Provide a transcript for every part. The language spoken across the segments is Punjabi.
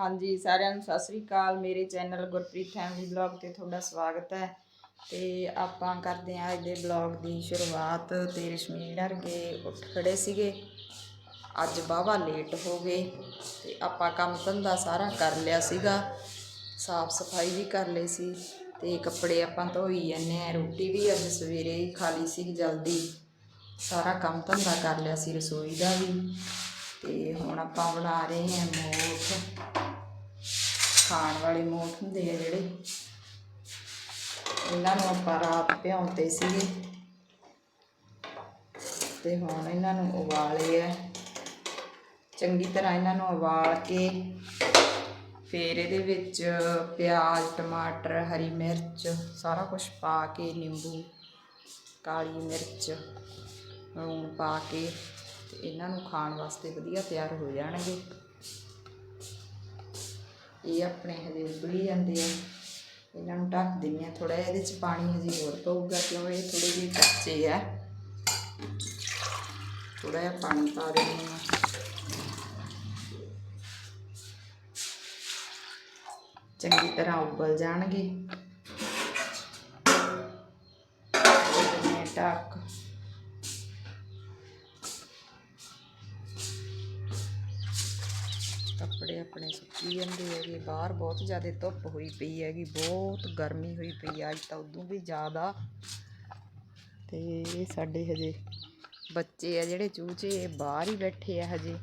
ਹਾਂਜੀ, ਸਾਰਿਆਂ ਨੂੰ ਸਤਿ ਸ੍ਰੀ ਅਕਾਲ। ਮੇਰੇ ਚੈਨਲ ਗੁਰਪ੍ਰੀਤ ਫੈਮਿਲੀ ਬਲੌਗ ਤੇ ਤੁਹਾਡਾ ਸਵਾਗਤ ਹੈ। ਤੇ ਆਪਾਂ ਕਰਦੇ ਹਾਂ ਅੱਜ ਦੇ ਬਲੌਗ ਦੀ ਸ਼ੁਰੂਆਤ। ਤੇ ਰਸ਼ਮੀ ਡਰ ਕੇ ਉੱਠ ਖੜੇ ਸੀਗੇ। ਅੱਜ ਬਾਵਾ ਲੇਟ ਹੋ ਗਏ। ਤੇ ਆਪਾਂ ਕੰਮ ਧੰਦਾ ਸਾਰਾ ਕਰ ਲਿਆ ਸੀਗਾ। ਸਾਫ਼ ਸਫ਼ਾਈ ਵੀ ਕਰ ਲਈ ਸੀ। ਤੇ ਕੱਪੜੇ ਆਪਾਂ ਧੋਈ ਜਾਂਦੇ ਆ ਰੋਟੀ ਵੀ ਅੱਜ ਸਵੇਰੇ ਹੀ ਖਾ ਲਈ ਸੀ ਜਲਦੀ। ਸਾਰਾ ਕੰਮ ਧੰਦਾ ਕਰ ਲਿਆ ਸੀ, ਰਸੋਈ ਦਾ ਵੀ। ਤੇ ਹੁਣ ਆਪਾਂ ਬਣਾ ਰਹੇ ਹਾਂ ਮੋਠ। ਖਾਣ ਵਾਲੇ ਮੋਠ ਹੁੰਦੇ ਆ ਜਿਹੜੇ। ਇਹਨਾਂ ਨੂੰ ਆਪਾਂ ਰਾਤ ਭਿਉਂਤੇ ਸੀਗੇ। ਤੇ ਹੁਣ ਇਹਨਾਂ ਨੂੰ ਉਬਾਲੇ ਆ। ਚੰਗੀ ਤਰ੍ਹਾਂ ਇਹਨਾਂ ਨੂੰ ਉਬਾਲ ਕੇ ਫਿਰ ਇਹਦੇ ਵਿੱਚ ਪਿਆਜ਼, ਟਮਾਟਰ, ਹਰੀ ਮਿਰਚ, ਸਾਰਾ ਕੁਝ ਪਾ ਕੇ ਨਿੰਬੂ, ਕਾਲੀ ਮਿਰਚ, ਲੂਣ ਪਾ ਕੇ ਤੇ ਇਹਨਾਂ ਨੂੰ ਖਾਣ ਵਾਸਤੇ ਵਧੀਆ ਤਿਆਰ ਹੋ ਜਾਣਗੇ। ਇਹ ਆਪਣੇ ਹਜੇ ਉਬਲੀ ਜਾਂਦੇ ਆ। ਇਹਨਾਂ ਨੂੰ ਢੱਕ ਦਿੰਦੇ ਆ ਥੋੜਾ ਇਹਦੇ ਚ ਪਾਣੀ ਹਜੇ ਹੋਰ ਪਊਗਾ ਕਿਉਂ ਇਹ ਥੋੜੇ ਜਿਹੇ ਕੱਚੇ ਆ। ਥੋੜਾ ਜਿਹਾ ਪਾਣੀ ਪਾ ਦਿੰਦੇ ਆ ਚੰਗੀ ਤਰ੍ਹਾਂ ਉਬਲ ਜਾਣਗੇ। ਢੱਕ। ਆਪਣੇ ਸੁੱਕੀ ਜਾਂਦੇ ਹੈਗੇ, ਬਾਹਰ ਬਹੁਤ ਜ਼ਿਆਦਾ ਧੁੱਪ ਹੋਈ ਪਈ ਹੈਗੀ, ਬਹੁਤ ਗਰਮੀ ਹੋਈ ਪਈ ਆ, ਅੱਜ ਤਾਂ ਉਦੋਂ ਵੀ ਜ਼ਿਆਦਾ। ਤੇ ਇਹ ਸਾਡੇ ਹਜੇ ਬੱਚੇ ਆ ਜਿਹੜੇ ਚੂਚੇ, ਇਹ ਬਾਹਰ ਹੀ ਬੈਠੇ ਆ ਹਜੇ।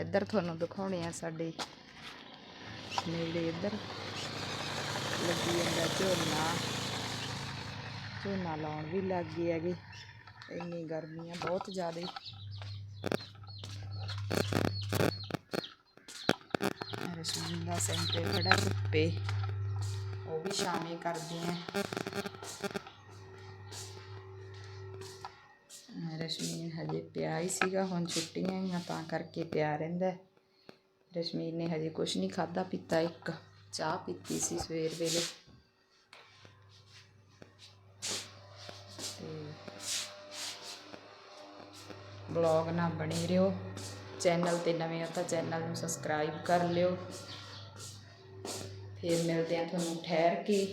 ਇੱਧਰ ਤੁਹਾਨੂੰ ਦਿਖਾਉਣੇ ਆ ਸਾਡੇ ਨੇੜੇ ਇੱਧਰ। ਲੱਗੀ ਜਾਂਦਾ ਝੋਨਾ। ਝੋਨਾ ਲਾਉਣ ਵੀ ਲੱਗ ਗਏ ਹੈਗੇ, ਇੰਨੀ ਗਰਮੀ ਆ, ਬਹੁਤ ਜ਼ਿਆਦਾ। ਰਸੂਲ ਦਾ ਸੈਂਟਰ ਖੜਾ ਧੁੱਪੇ ਉਹ ਵੀ ਸ਼ਾਮੇ ਕਰਦੇ ਆ। ਰਸ਼ਮੀਨ ਹਜੇ ਪਿਆ ਹੀ ਸੀਗਾ, ਹੁਣ ਛੁੱਟੀਆਂ ਹੀ ਤਾਂ ਕਰਕੇ ਪਿਆ ਰਹਿੰਦਾ। ਰਸ਼ਮੀਨ ਨੇ ਹਜੇ ਕੁਝ ਨਹੀਂ ਖਾਦਾ ਪੀਤਾ ਇੱਕ। ਚਾਹ ਪੀਤੀ ਸੀ ਸਵੇਰ ਵੇਲੇ। ਤੇ ਬਲੌਗ ਨਾਲ ਬਣੇ ਰਹੋ। ਚੈਨਲ ਤੇ ਨਵੇਂ ਹੋ ਤਾਂ ਚੈਨਲ ਨੂੰ ਸਬਸਕ੍ਰਾਈਬ ਕਰ ਲਿਓ। ਫਿਰ ਮਿਲਦੇ ਆ ਤੁਹਾਨੂੰ ਠਹਿਰ ਕੇ।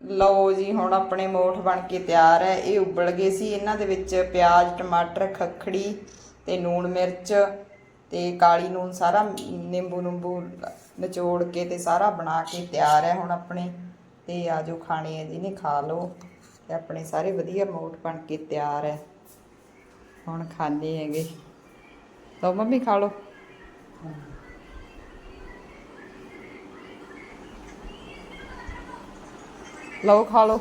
ਲਓ ਜੀ, ਹੁਣ ਆਪਣੇ ਮੋਠ ਬਣ ਕੇ ਤਿਆਰ ਹੈ। ਇਹ ਉਬਲ ਗਏ ਸੀ। ਇਹਨਾਂ ਦੇ ਵਿੱਚ ਪਿਆਜ਼, ਟਮਾਟਰ, ਖੱਖੜੀ ਤੇ ਨੂਣ ਮਿਰਚ ਤੇ ਕਾਲੀ ਨੂਣ ਸਾਰਾ ਨਿੰਬੂ ਨਿੰਬੂ ਨਿਚੋੜ ਕੇ ਤੇ ਸਾਰਾ ਬਣਾ ਕੇ ਤਿਆਰ ਹੈ ਹੁਣ ਆਪਣੇ। ਤੇ ਆਜੋ ਖਾਣੇ ਹੈ ਜਿਹਨੇ ਖਾ ਲਓ। ਤੇ ਆਪਣੇ ਸਾਰੇ ਵਧੀਆ ਮੋਠ ਬਣ ਕੇ ਤਿਆਰ ਹੈ। ਹੁਣ ਖਾਣੇ ਹੈਗੇ। ਲਓ ਮੰਮੀ ਖਾ ਲਓ। ਲਓ ਖਾ ਲਓ।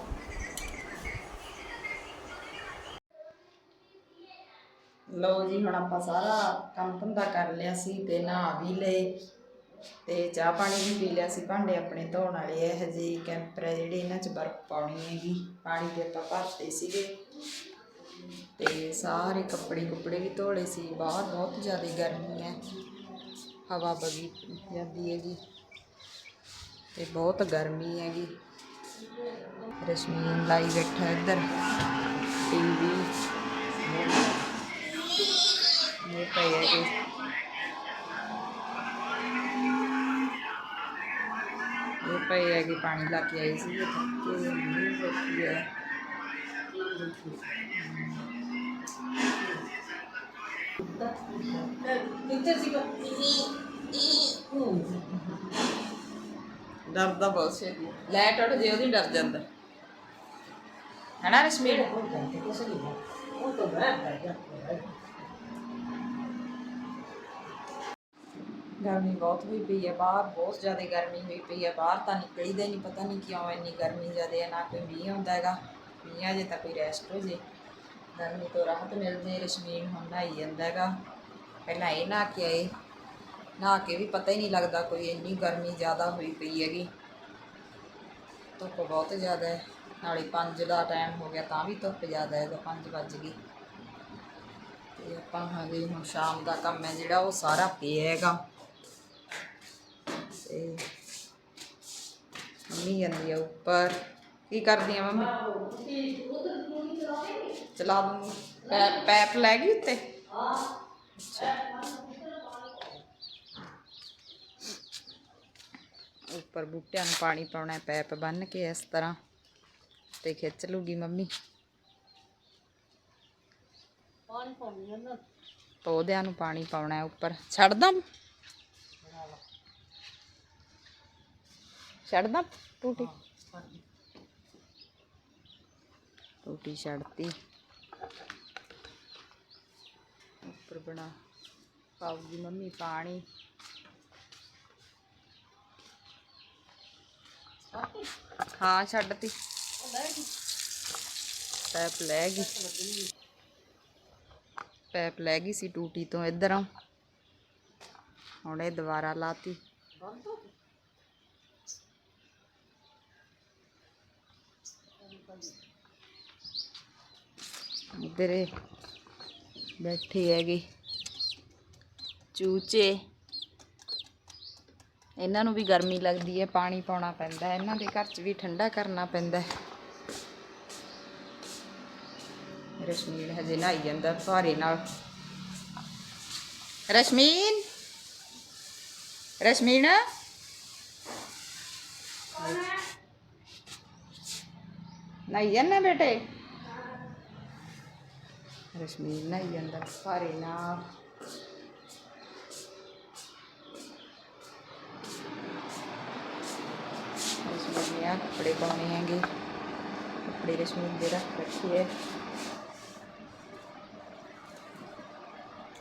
ਲਓ ਜੀ, ਹੁਣ ਆਪਾਂ ਸਾਰਾ ਕੰਮ ਧੰਦਾ ਕਰ ਲਿਆ ਸੀ ਤੇ ਨਹਾ ਵੀ ਲਏ ਤੇ ਚਾਹ ਪਾਣੀ ਵੀ ਪੀ ਲਿਆ ਸੀ। ਭਾਂਡੇ ਆਪਣੇ ਧੋਣ ਵਾਲੇ ਐ ਹਜੇ ਕੈਂਪਰ ਹੈ ਜਿਹੜੇ ਇਹਨਾਂ 'ਚ ਬਰਫ਼ ਪਾਉਣੀ ਹੈਗੀ। ਪਾਣੀ ਦੇ ਆਪਾਂ ਭਰਤੇ ਸੀਗੇ। ਤੇ ਸਾਰੇ ਕੱਪੜੇ ਕੁੱਪੜੇ ਵੀ ਧੋਲੇ ਸੀ, ਬਾਹਰ ਬਹੁਤ ਜ਼ਿਆਦਾ ਗਰਮੀ ਹੈ। ਹਵਾ ਬਗੀ ਜਾਂਦੀ ਹੈਗੀ ਤੇ ਬਹੁਤ ਗਰਮੀ ਹੈਗੀ। ਰਸ਼ਮੀਨ ਲਾਈ ਬੈਠਾ ਇੱਧਰ ਟੀਵੀ ਇਹ ਪਈ ਹੈ ਜੀ ਇਹ ਪਈ ਹੈ ਕਿ ਪਾਣੀ ਲਾ ਕੇ ਆਈ ਸੀ। ਥੱਕੇ ਨਹੀਂ ਬੈਠੀ ਹੈ ਡਰਦਾ ਬਹੁਤ ਛੇਤੀ ਲਾਈਟ ਉੱਠ ਜੇ ਉਹਦੀ ਡਰ ਜਾਂਦਾ। ਹੈਨਾ ਰਸ਼ਮੀਨ ਗਰਮੀ ਬਹੁਤ ਹੋਈ ਪਈ ਹੈ, ਬਾਹਰ ਬਹੁਤ ਜ਼ਿਆਦਾ ਗਰਮੀ ਹੋਈ ਪਈ ਹੈ। ਬਾਹਰ ਤਾਂ ਨਿਕਲੀਦਾ ਹੀ ਨਹੀਂ, ਪਤਾ ਨਹੀਂ ਕਿਉਂ ਇੰਨੀ ਗਰਮੀ ਜ਼ਿਆਦਾ ਹੈ, ਨਾ ਕੋਈ ਮੀਂਹ ਹੁੰਦਾ ਹੈਗਾ। ਮੀਂਹ ਆ ਜੇ ਤਾਂ ਕੋਈ ਰੈਸਟ ਹੋ ਜੇ। ਗਰਮੀ ਤੋਂ ਰਾਹਤ ਮਿਲ ਜੇ ਰਸ਼ਮੀਨ ਹੁਣ ਨਹਾਈ ਜਾਂਦਾ ਹੈਗਾ। ਪਹਿਲਾਂ ਇਹ ਨਹਾ ਕੇ ਆਏ। ਨਹਾ ਕੇ ਵੀ ਪਤਾ ਹੀ ਨਹੀਂ ਲੱਗਦਾ ਕੋਈ ਇੰਨੀ ਗਰਮੀ ਜ਼ਿਆਦਾ ਹੋਈ ਪਈ ਹੈਗੀ। ਧੁੱਪ ਬਹੁਤ ਜ਼ਿਆਦਾ ਹੈ। ਨਾਲੇ 5 ਦਾ ਟਾਈਮ ਹੋ ਗਿਆ, ਤਾਂ ਵੀ ਧੁੱਪ ਜ਼ਿਆਦਾ ਹੈ ਤਾਂ 5 ਵੱਜ ਗਈ ਤੇ ਆਪਾਂ ਹਜੇ ਹੁਣ ਸ਼ਾਮ ਦਾ ਕੰਮ ਹੈ, ਜਿਹੜਾ ਉਹ ਸਾਰਾ ਪਿਆ ਹੈਗਾ। ਤੇ ਮੰਮੀ ਜਾਂਦੀ ਆ ਉੱਪਰ। ਕੀ ਕਰਦੀ ਆ ਮੰਮੀ? चला पै, पैप लैगी उत्ते। अच्छा। उपर बूटिया पानी पाना पैप बन के इस तरह। ते खिच लूगी मम्मी। पौद्या पानी पाना उपर। छद छूटी ਟੂਟੀ ਛੱਡਤੀ। ਉੱਪਰ ਬਣਾ ਪਾਉਗੀ ਮੰਮੀ ਪਾਣੀ। ਹਾਂ, ਛੱਡਤੀ। ਪੈਪ ਲੈ ਗਈ। ਪੈਪ ਲੈ ਗਈ ਸੀ ਟੂਟੀ ਤੋਂ ਇਧਰੋਂ ਹੁਣ ਇਹ ਦੁਬਾਰਾ ਲਾਤੀ। ਇੱਧਰ ਬੈਠੇ ਹੈਗੇ। ਚੂਚੇ। ਇਹਨਾਂ ਨੂੰ ਵੀ ਗਰਮੀ ਲੱਗਦੀ ਹੈ ਪਾਣੀ ਪਾਉਣਾ ਪੈਂਦਾ ਇਹਨਾਂ ਦੇ ਘਰ 'ਚ ਵੀ ਠੰਡਾ ਕਰਨਾ ਪੈਂਦਾ ਹੈ। ਰਸ਼ਮੀਨ ਹਜੇ ਨਹਾਈ ਜਾਂਦਾ ਭਾਰੇ ਨਾਲ। ਰਸ਼ਮੀਨ! ਰਸ਼ਮੀਨ! ਨਹਾਈ ਜਾਂਦਾ ਬੇਟੇ? ਰਸ਼ਮੀਨ ਨਹਾਈ ਜਾਂਦਾ ਭਾਰੇ ਨਾਲ ਰਸ਼ਮੀਨ ਨੇ ਆਹ ਕੱਪੜੇ ਪਾਉਣੇ ਹੈਗੇ ਕੱਪੜੇ ਰਸ਼ਮੀਨ ਦੇ ਰੱਖ ਰੱਖੇ ਹੈ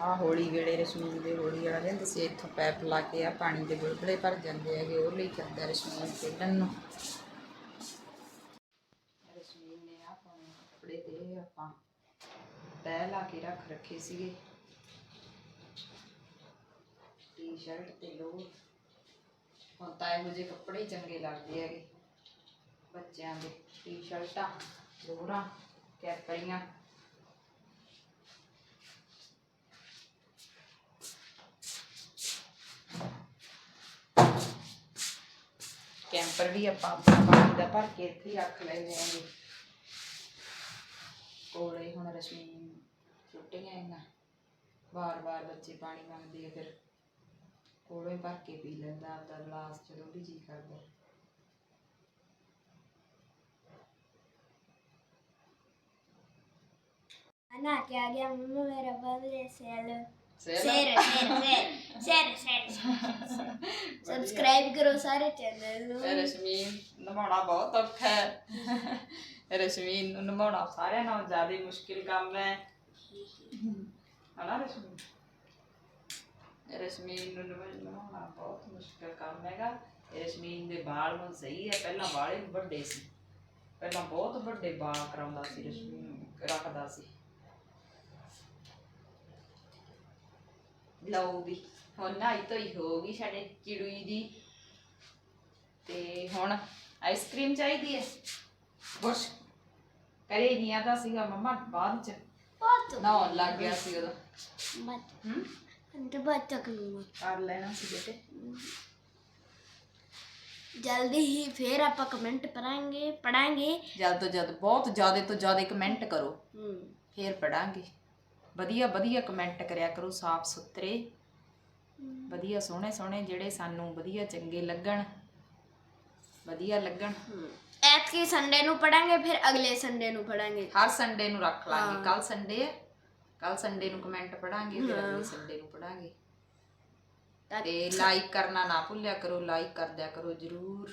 ਆ ਹੋਲੀ ਵੇਲੇ ਰਸ਼ਮੀਨ ਦੇ ਹੋਲੀ ਵਾਲਾ ਕਹਿੰਦੇ ਸੀ ਇੱਥੋਂ ਪੈਪ ਲਾ ਕੇ ਆ ਪਾਣੀ ਦੇ ਬੁਲਬੁਲੇ ਭਰ ਜਾਂਦੇ ਹੈਗੇ ਉਹ ਲਈ ਕਰਦਾ ਰਸ਼ਮੀਨ ਖੇਡਣ ਨੂੰ ਰਸ਼ਮੀਨ ਨੇ ਆ ਪਾਉਣੇ ਕੱਪੜੇ ਤੇ ਆਪਾਂ ਤੈਅ ਲਾ ਕੇ ਰੱਖ ਰੱਖੇ ਸੀਗੇ ਟੀ-ਸ਼ਰਟ ਤੇ ਲੋਅਰ ਹੁਣ ਤਾਂ ਇਹੋ ਜਿਹੇ ਕੱਪੜੇ ਹੀ ਚੰਗੇ ਲੱਗਦੇ ਹੈਗੇ ਬੱਚਿਆਂ ਦੇ ਟੀ-ਸ਼ਰਟਾਂ ਲੋਅਰਾਂ ਕੈਪਰੀਆਂ ਕੈਂਪਰ ਵੀ ਆਪਾਂ ਆਪਣਾ ਪਾਣੀ ਦਾ ਭਰ ਕੇ ਇੱਥੇ ਹੀ ਰੱਖ ਲੈਂਦੇ ਆਂਗੇ ਕੋਲੇ ਹੁਣ ਰਸ਼ਮੀ ਨੂੰ ਛੁੱਟੀਆਂ ਇਹਨਾਂ। ਵਾਰ-ਵਾਰ ਬੱਚੇ ਪਾਣੀ ਮੰਗਦੇ ਆ ਫਿਰ ਕੋਲੇ ਭਰ ਕੇ ਪੀ ਲੈਂਦਾ ਆਪਦਾ ਗਲਾਸ ਜਦੋਂ ਵੀ ਜੀ ਕਰਦਾ। ਨਾ ਕਿ ਆ ਗਿਆ ਮੰਮਾ ਮੇਰਾ ਬਦਲੇ cell. Sale? Share share share share subscribe ਕਰੋ ਸਾਰੇ ਚੈਨਲ ਨੂੰ। ਰਸ਼ਮੀ ਨਵਾਉਣਾ ਬਹੁਤ ਔਖਾ ਹੈ। ਰਸ਼ਮੀਨ ਨੂੰ ਨਿਭਾਉਣਾ ਸਾਰਿਆਂ ਨਾਲੋਂ ਜ਼ਿਆਦਾ ਹੀ ਮੁਸ਼ਕਿਲ ਕੰਮ ਹੈ। ਹਨਾ ਰਸ਼ਮੀਨ ਰਸ਼ਮੀਨ ਨੂੰ ਨਮਾ- ਬਹੁਤ ਮੁਸ਼ਕਿਲ ਕੰਮ ਹੈਗਾ। ਇਹ ਰਸ਼ਮੀਨ ਦੇ ਵਾਲ ਹੁਣ ਸਹੀ ਹੈ, ਪਹਿਲਾਂ ਵਾਲੇ ਵੱਡੇ ਸੀ। ਪਹਿਲਾਂ ਬਹੁਤ ਵੱਡੇ ਵਾਲ ਕਰਾਉਂਦਾ ਸੀ ਰਸ਼ਮੀਨ ਰੱਖਦਾ ਸੀ। ਲਓ ਵੀ, ਹੁਣ ਨਹਾਈ ਧੋਈ ਹੋ ਗਈ ਸਾਡੇ ਚਿੜੂਈ ਦੀ। ਤੇ ਹੁਣ ਆਈਸਕ੍ਰੀਮ ਚਾਹੀਦੀ ਹੈ? ਬੁਸ਼ ਕਰੇ ਗਿਆ ਤਾਂ ਸੀਗਾ ਮੰਮਾ ਬਾਅਦ ਚ। ਬਹੁਤ ਨਹਾਉਣ ਲੱਗ ਗਿਆ ਸੀ ਉਹਦਾ ਜਲਦੀ ਹੀ ਫੇਰ ਆਪਾਂ ਕਮੈਂਟ ਪੜਾਂਗੇ ਪੜਾਂਗੇ। ਜਲਦ ਤੋਂ ਜਲਦ ਬਹੁਤ ਜ਼ਿਆਦਾ ਤੋਂ ਜ਼ਿਆਦਾ ਕਮੈਂਟ ਕਰੋ। ਹੂੰ। ਫੇਰ ਪੜਾਂਗੇ। ਵਧੀਆ ਵਧੀਆ ਕਮੈਂਟ ਕਰਿਆ ਕਰੋ ਸਾਫ਼ ਸੁਥਰੇ। ਵਧੀਆ ਸੋਹਣੇ ਸੋਹਣੇ ਜਿਹੜੇ ਸਾਨੂੰ ਵਧੀਆ ਚੰਗੇ ਲੱਗਣ। ਵਧੀਆ ਲੱਗਣ। ਐਤਕੀ ਸੰਡੇ ਨੂੰ ਪੜਾਂਗੇ ਫਿਰ ਅਗਲੇ ਸੰਡੇ ਨੂੰ ਪੜਾਂਗੇ। ਹਰ ਸੰਡੇ ਨੂੰ ਰੱਖ ਲਾਂਗੇ। ਕੱਲ ਸੰਡੇ ਹੈ। ਕੱਲ ਸੰਡੇ ਨੂੰ ਕਮੈਂਟ ਪੜਾਂਗੇ ਫਿਰ ਅਗਲੇ ਸੰਡੇ ਨੂੰ ਪੜਾਂਗੇ। ਤੇ ਲਾਈਕ ਕਰਨਾ ਨਾ ਭੁੱਲਿਆ ਕਰੋ ਲਾਈਕ ਕਰ ਦਿਆ ਕਰੋ ਜਰੂਰ।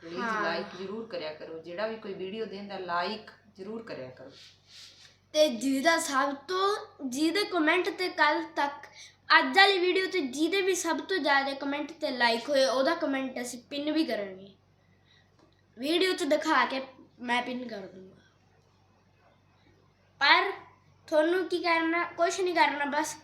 ਪਲੀਜ਼ ਲਾਈਕ ਜਰੂਰ ਕਰਿਆ ਕਰੋ। ਜਿਹੜਾ ਵੀ ਕੋਈ ਵੀਡੀਓ ਦੇਂਦਾ ਲਾਈਕ ਜਰੂਰ ਕਰਿਆ ਕਰੋ। ਤੇ ਜਿਹਦਾ ਸਭ ਤੋਂ ਜਿਹਦੇ ਕਮੈਂਟ ਤੇ ਕੱਲ ਤੱਕ ਅੱਜ ਵਾਲੀ ਵੀਡੀਓ ਤੇ ਜਿਹਦੇ ਵੀ ਸਭ ਤੋਂ ਜ਼ਿਆਦਾ ਕਮੈਂਟ ਤੇ ਲਾਈਕ ਹੋਏ ਉਹਦਾ ਕਮੈਂਟ ਅਸੀਂ ਪਿੰਨ ਵੀ ਕਰਾਂਗੇ ਵੀਡੀਓ 'ਚ ਦਿਖਾ ਕੇ ਮੈਂ ਪਿੰਨ ਕਰ ਦੂੰਗਾ। ਪਰ ਤੁਹਾਨੂੰ ਕੀ ਕਰਨਾ ਕੁਝ ਨਹੀਂ ਕਰਨਾ, ਬਸ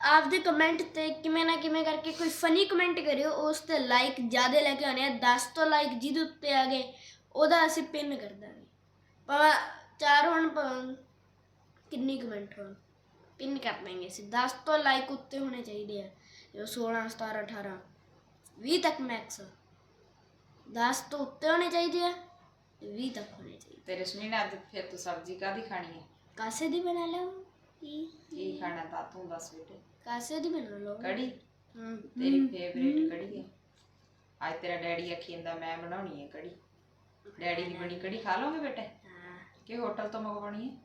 ਆਪਦੇ ਕਮੈਂਟ ਤੇ ਕਿਵੇਂ ਨਾ ਕਿਵੇਂ ਕਰਕੇ ਕੋਈ ਫਨੀ ਕਮੈਂਟ ਕਰਿਓ, ਉਸ ਤੇ ਲਾਈਕ ਜ਼ਿਆਦਾ ਲੈ ਕੇ ਆਉਣੇ ਆ 10 ਤੋਂ ਲਾਈਕ ਜਿਹਦੇ ਉੱਤੇ ਆ ਗਏ, ਉਹਦਾ ਅਸੀਂ ਪਿੰਨ ਕਰ ਦਾਂਗੇ। ਭਾਵੇਂ ਚਾਰ ਹੋਣ ਭਾਵੇਂ ਕਿੰਨੀ ਕਮੈਂਟ ਹੋਣ। ਪਿੰਨ ਕਰ ਦੇਂਗੇ ਅਸੀਂ 10 ਤੋਂ ਲਾਈਕ ਉੱਤੇ ਹੋਣੇ ਚਾਹੀਦੇ ਆ, ਜੋ 16 17 18 20 ਤੱਕ ਮੈਕਸ 10 ਤੋਂ ਉੱਤੇ ਹੋਣੇ ਚਾਹੀਦੇ ਆ ਤੇ 20 ਤੱਕ ਹੋਣੇ ਚਾਹੀਦੇ ਤੇ ਰਸ਼ਮੀਨ ਅੱਜ ਫਿਰ ਤੂੰ ਸਬਜ਼ੀ ਕਾਦੀ ਖਾਣੀ ਹੈ ਕਾਸੇ ਦੀ ਬਣਾ ਲਓ ਕੀ? ਖਾਣਾ ਤਾਂ ਤੂੰ ਦੱਸ ਬੇਟੇ? ਕਾਸੇ ਦੀ ਬਣਾ ਲਓ ਕੜੀ? ਹਮ ਤੇਰੀ ਫੇਵਰੇਟ ਕੜੀ ਹੈ ਅੱਜ ਤੇਰਾ ਡੈਡੀ ਆਖੀ ਜਾਂਦਾ ਮੈਂ ਬਣਾਉਣੀ ਹੈ ਕੜੀ। ਡੈਡੀ ਦੀ ਬਣੀ ਕੜੀ ਖਾ ਲਓਗੇ ਬੇਟੇ? ਹਾਂ। ਕਿ ਹੋਟਲ ਤੋਂ ਮੰਗਵਾਉਣੀ ਹੈ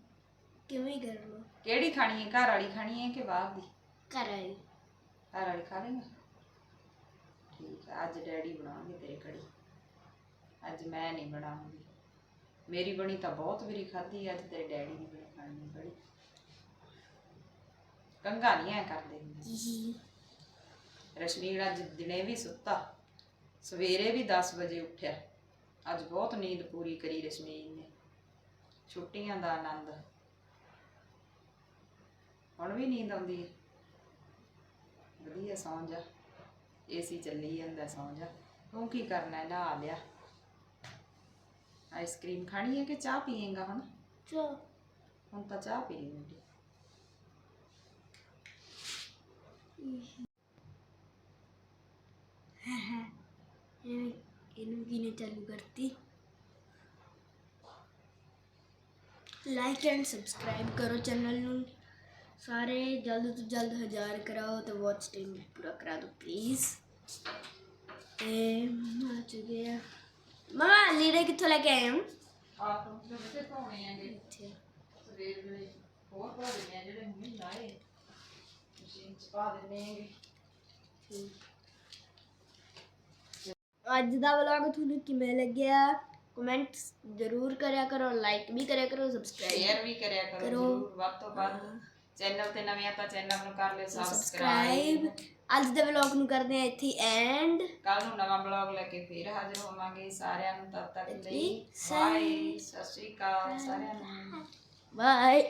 ਕਿਵੇਂ ਕਰ ਲੋ ਕਿਹੜੀ ਖਾਣੀ ਹੈ ਘਰ ਵਾਲੀ ਖਾਣੀ ਹੈ ਕਿ ਬਾਹਰ ਦੀ? ਕਰ ਆਈ ਘਰ ਵਾਲੀ ਖਾ ਲੇਗਾ? ਠੀਕ ਹੈ ਅੱਜ ਡੈਡੀ ਬਣਾਉਣਗੇ ਤੇਰੇ ਕੜੀ। ਅੱਜ ਮੈਂ ਨਹੀਂ ਬਣਾਉਂਗੀ। ਮੇਰੀ ਬਣੀ ਤਾਂ ਬਹੁਤ ਵਾਰੀ ਖਾਧੀ, ਅੱਜ ਤੇਰੇ ਡੈਡੀ ਦੀ ਬਣੀ ਖਾਣੀ ਹੈ ਕੜੀ ਕੰਗਾ ਨਹੀਂ ਐ ਕਰਦੇ ਹੁੰਦੇ। ਰਸ਼ਮੀਲ ਅੱਜ ਦਿਨੇ ਵੀ ਸੁੱਤਾ, ਸਵੇਰੇ ਵੀ 10 ਵਜੇ ਉੱਠਿਆ। ਅੱਜ ਬਹੁਤ ਨੀਂਦ ਪੂਰੀ ਕਰੀ ਰਸ਼ਮੀਲ ਨੇ। ਛੁੱਟੀਆਂ ਦਾ ਆਨੰਦ। ਹੁਣ ਵੀ ਨੀਂਦ ਆਉਂਦੀ ਹੈ। ਵਧੀਆ ਸੌਂ ਜਾ। ਏਸੀ ਚੱਲੀ ਜਾਂਦਾ ਸੌਂ ਜਾ। ਤੂੰ ਕੀ ਕਰਨਾ, ਨਹਾ ਲਿਆ। ਆਈਸਕ੍ਰੀਮ ਖਾਣੀ ਹੈ ਕਿ ਚਾਹ ਪੀਏਗਾ ਹੁਣ ਚੋ ਹੁਣ ਤਾਂ ਚਾਹ ਪੀ ਲਈ ਬੇਟੀ ਇਹਨੂੰ ਇਹਨੂੰ ਕਿਨੇ ਚਾਲੂ ਕਰਤੀ ਲਾਈਕ ਐਂਡ ਸਬਸਕ੍ਰਾਈਬ ਕਰੋ ਚੈਨਲ ਨੂੰ ਸਾਰੇ ਜਲਦ ਤੋਂ ਜਲਦ ਹਜ਼ਾਰ ਕਰਾਓ ਤੇ ਵਾਚ ਟਾਈਮ ਪੂਰਾ ਮਮਾ ਲੀੜੇ ਕਿੱਥੋਂ ਲੈ ਕੇ ਆਏ ਹੋ? ਆਪ ਨੂੰ ਤੇ ਬੱਚੇ ਧੋਣੇ ਆਂਗੇ ਇੱਥੇ ਸਵੇਰ ਵੇਲੇ ਹੋਰ ਧੋ ਦਿੰਦੇ ਆ ਜਿਹੜੇ ਮੂੰਹ ਲਾਏ ਮਸ਼ੀਨ ਚ ਪਾ ਦਿੰਦੇ ਆਂਗੇ ਅੱਜ ਦਾ ਵਲੌਗ ਤੁਹਾਨੂੰ ਕਿਵੇਂ ਲੱਗਿਆ? ਕਮੈਂਟਸ ਜ਼ਰੂਰ ਕਰਿਆ ਕਰੋ ਲਾਈਕ ਵੀ ਕਰਿਆ ਕਰੋ ਸਬਸਕ੍ਰਾਈਬ ਸ਼ੇਅਰ ਵੀ ਕਰਿਆ ਕਰੋ ਕਰੋ। ਜ਼ਰੂਰ ਵੱਧ ਤੋਂ ਵੱਧ। ਚੈਨਲ ਤੇ ਨਵੇਂ ਆ ਤਾਂ ਚੈਨਲ ਨੂੰ ਕਰ ਲਿਓ ਸਬਸਕ੍ਰਾਈਬ ਅੱਜ ਦੇ ਵਲੌਗ ਨੂੰ ਕਰਦੇ ਹਾਂ ਇੱਥੇ ਐਂਡ ਕੱਲ ਨੂੰ ਨਵਾਂ ਬਲੌਗ ਲੈ ਕੇ ਫੇਰ ਹਾਜ਼ਰ ਹੋਵਾਂਗੇ ਸਾਰਿਆਂ ਨੂੰ ਤਦ ਤੱਕ ਲਈ ਲਈ ਬਾਏ ਸਤਿ ਸ਼੍ਰੀ ਅਕਾਲ ਸਾਰਿਆਂ ਨੂੰ। ਬਾਏ